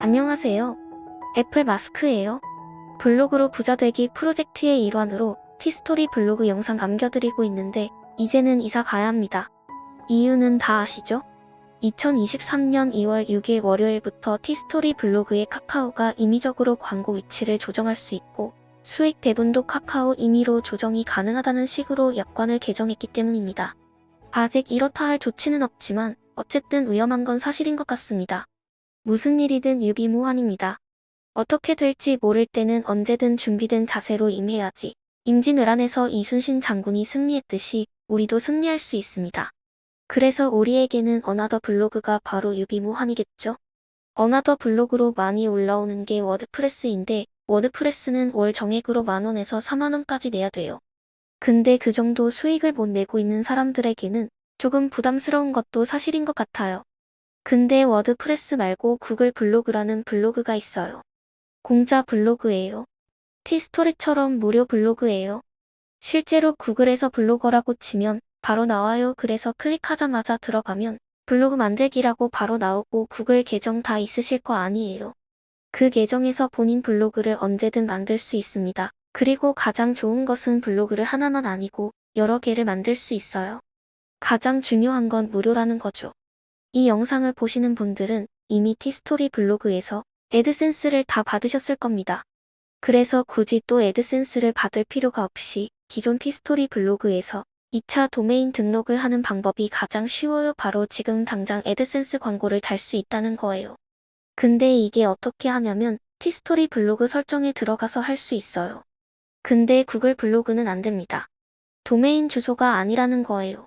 안녕하세요. 애플 마스크예요. 블로그로 부자 되기 프로젝트의 일환으로 티스토리 블로그 영상 남겨드리고 있는데 이제는 이사 가야 합니다. 이유는 다 아시죠? 2023년 2월 6일 월요일부터 티스토리 블로그의 카카오가 임의적으로 광고 위치를 조정할 수 있고 수익 배분도 카카오 임의로 조정이 가능하다는 식으로 약관을 개정했기 때문입니다. 아직 이렇다 할 조치는 없지만 어쨌든 위험한 건 사실인 것 같습니다. 무슨 일이든 유비무환입니다. 어떻게 될지 모를 때는 언제든 준비된 자세로 임해야지. 임진왜란에서 이순신 장군이 승리했듯이 우리도 승리할 수 있습니다. 그래서 우리에게는 어나더 블로그가 바로 유비무환이겠죠? 어나더 블로그로 많이 올라오는 게 워드프레스인데 워드프레스는 월 정액으로 만원에서 4만원까지 내야 돼요. 근데 그 정도 수익을 못 내고 있는 사람들에게는 조금 부담스러운 것도 사실인 것 같아요. 근데 워드프레스 말고 구글 블로그라는 블로그가 있어요. 공짜 블로그예요. 티스토리처럼 무료 블로그예요. 실제로 구글에서 블로거라고 치면 바로 나와요. 그래서 클릭하자마자 들어가면 블로그 만들기라고 바로 나오고 구글 계정 다 있으실 거 아니에요. 그 계정에서 본인 블로그를 언제든 만들 수 있습니다. 그리고 가장 좋은 것은 블로그를 하나만 아니고 여러 개를 만들 수 있어요. 가장 중요한 건 무료라는 거죠. 이 영상을 보시는 분들은 이미 티스토리 블로그에서 애드센스를 다 받으셨을 겁니다. 그래서 굳이 또 애드센스를 받을 필요가 없이 기존 티스토리 블로그에서 2차 도메인 등록을 하는 방법이 가장 쉬워요. 바로 지금 당장 애드센스 광고를 달 수 있다는 거예요. 근데 이게 어떻게 하냐면 티스토리 블로그 설정에 들어가서 할 수 있어요. 근데 구글 블로그는 안 됩니다. 도메인 주소가 아니라는 거예요.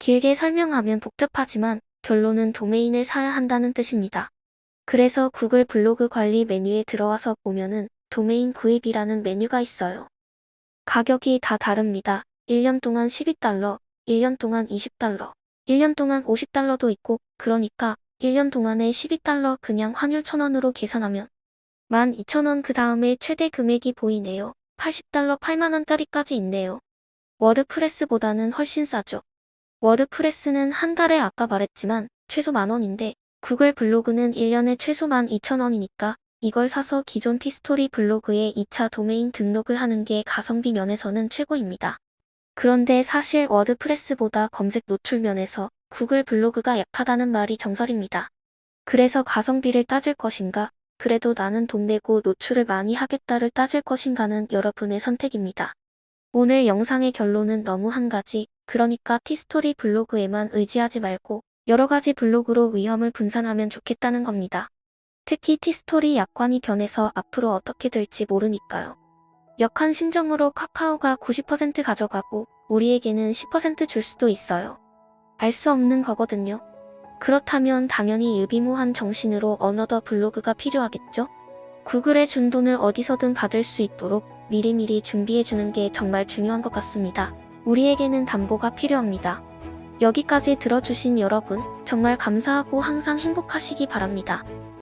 길게 설명하면 복잡하지만 결론은 도메인을 사야 한다는 뜻입니다. 그래서 구글 블로그 관리 메뉴에 들어와서 보면은 도메인 구입이라는 메뉴가 있어요. 가격이 다 다릅니다. 1년 동안 12달러, 1년 동안 20달러, 1년 동안 50달러도 있고, 그러니까 1년 동안에 12달러 그냥 환율 1000원으로 계산하면 12,000원 그 다음에 최대 금액이 보이네요. 80달러 8만원짜리까지 있네요. 워드프레스보다는 훨씬 싸죠. 워드프레스는 한 달에 아까 말했지만 최소 만원인데 구글 블로그는 1년에 최소 12,000원이니까 이걸 사서 기존 티스토리 블로그에 2차 도메인 등록을 하는 게 가성비 면에서는 최고입니다. 그런데 사실 워드프레스보다 검색 노출 면에서 구글 블로그가 약하다는 말이 정설입니다. 그래서 가성비를 따질 것인가, 그래도 나는 돈 내고 노출을 많이 하겠다를 따질 것인가는 여러분의 선택입니다. 오늘 영상의 결론은 너무 한 가지, 그러니까 티스토리 블로그에만 의지하지 말고 여러 가지 블로그로 위험을 분산하면 좋겠다는 겁니다. 특히 티스토리 약관이 변해서 앞으로 어떻게 될지 모르니까요. 역한 심정으로 카카오가 90% 가져가고 우리에게는 10%줄 수도 있어요. 알 수 없는 거거든요. 그렇다면 당연히 유비무한 정신으로 어너더 블로그가 필요하겠죠? 구글의 준 돈을 어디서든 받을 수 있도록 미리미리 준비해주는 게 정말 중요한 것 같습니다. 우리에게는 담보가 필요합니다. 여기까지 들어주신 여러분, 정말 감사하고 항상 행복하시기 바랍니다.